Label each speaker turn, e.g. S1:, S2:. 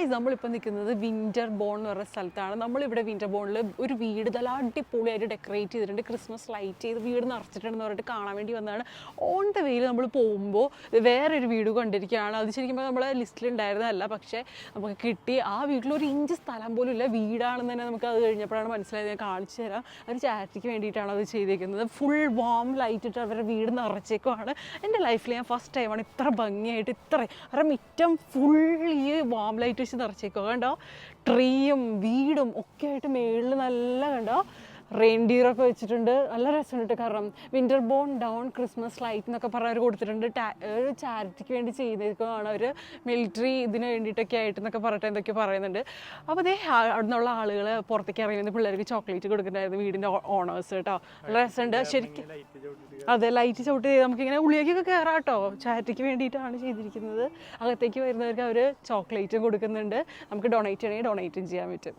S1: Guys നമ്മളിപ്പോൾ നിൽക്കുന്നത് winter bone എന്ന് പറയുന്ന സ്ഥലത്താണ്. നമ്മളിവിടെ വിന്റർ ബോണിൽ ഒരു വീട് നല്ല അടിപൊളിയായിട്ട് ഡെക്കറേറ്റ് ചെയ്തിട്ടുണ്ട്. ക്രിസ്മസ് ലൈറ്റ് ചെയ്ത് വീട് നിറച്ചിട്ടുണ്ടെന്ന് പറഞ്ഞിട്ട് കാണാൻ വേണ്ടി വന്നതാണ്. ഓൺ ദ വേയിൽ നമ്മൾ പോകുമ്പോൾ വേറൊരു വീട് കണ്ടിരിക്കുകയാണ്. അത് ശരിക്കും നമ്മളെ ലിസ്റ്റിൽ ഉണ്ടായിരുന്നതല്ല പക്ഷേ നമുക്ക് കിട്ടി. ആ വീട്ടിൽ ഒരു ഇഞ്ച് സ്ഥലം പോലും ഇല്ല. വീടാണെന്ന് തന്നെ നമുക്ക് അത് കഴിഞ്ഞപ്പോഴാണ് മനസ്സിലായത്. ഞാൻ കാണിച്ചു തരാം. ഒരു ചാരിറ്റിക്ക് വേണ്ടിയിട്ടാണ് അത് ചെയ്തേക്കുന്നത്. ഫുൾ വാം ലൈറ്റ് ഇട്ട് അവരുടെ വീട് നിറച്ചേക്കുവാണ്. എന്റെ ലൈഫിൽ ഞാൻ ഫസ്റ്റ് ടൈമാണ് ഇത്ര ഭംഗിയായിട്ട് ഇത്ര അവരുടെ മിറ്റം ഫുൾ ഈ വാം ലൈറ്റ് വെച്ച് നിറച്ചേക്കോ. കണ്ടോ? ട്രീയും വീടും ഒക്കെ ആയിട്ട് മേളിൽ നല്ല കണ്ടോ? റെയിൻഡിയറൊക്കെ വെച്ചിട്ടുണ്ട്. നല്ല രസമുണ്ട് കാരണം winter born down Christmas light എന്നൊക്കെ പറഞ്ഞ് അവർ കൊടുത്തിട്ടുണ്ട്. ടാ- ഒരു ചാരിറ്റിക്ക് വേണ്ടി ചെയ്തേക്കുവാണ് അവർ മിലിറ്ററി ഇതിന് വേണ്ടിയിട്ടൊക്കെ ആയിട്ട് എന്നൊക്കെ പറഞ്ഞിട്ട് എന്തൊക്കെ പറയുന്നുണ്ട്. അപ്പോൾ അതേ അവിടെ നിന്നുള്ള ആളുകൾ പുറത്തേക്ക് ഇറങ്ങുന്ന പിള്ളേർക്ക് ചോക്ലേറ്റ് കൊടുക്കുന്നുണ്ടായിരുന്നു വീടിന്റെ ഓണേഴ്സ് കേട്ടോ നല്ല രസമുണ്ട്. ശരിക്കും അതെ ലൈറ്റ് ചവിട്ട് ചെയ്ത് നമുക്കിങ്ങനെ ഉള്ളിലേക്കൊക്കെ കയറാം കേട്ടോ ചാരിറ്റിക്ക് വേണ്ടിയിട്ടാണ് ചെയ്തിരിക്കുന്നത്. അകത്തേക്ക് വരുന്നവർക്ക് അവർ ചോക്ലേറ്റും കൊടുക്കുന്നുണ്ട്. നമുക്ക് ഡൊണേറ്റ് ചെയ്യണമെങ്കിൽ ഡൊണേറ്റും ചെയ്യാൻ പറ്റും.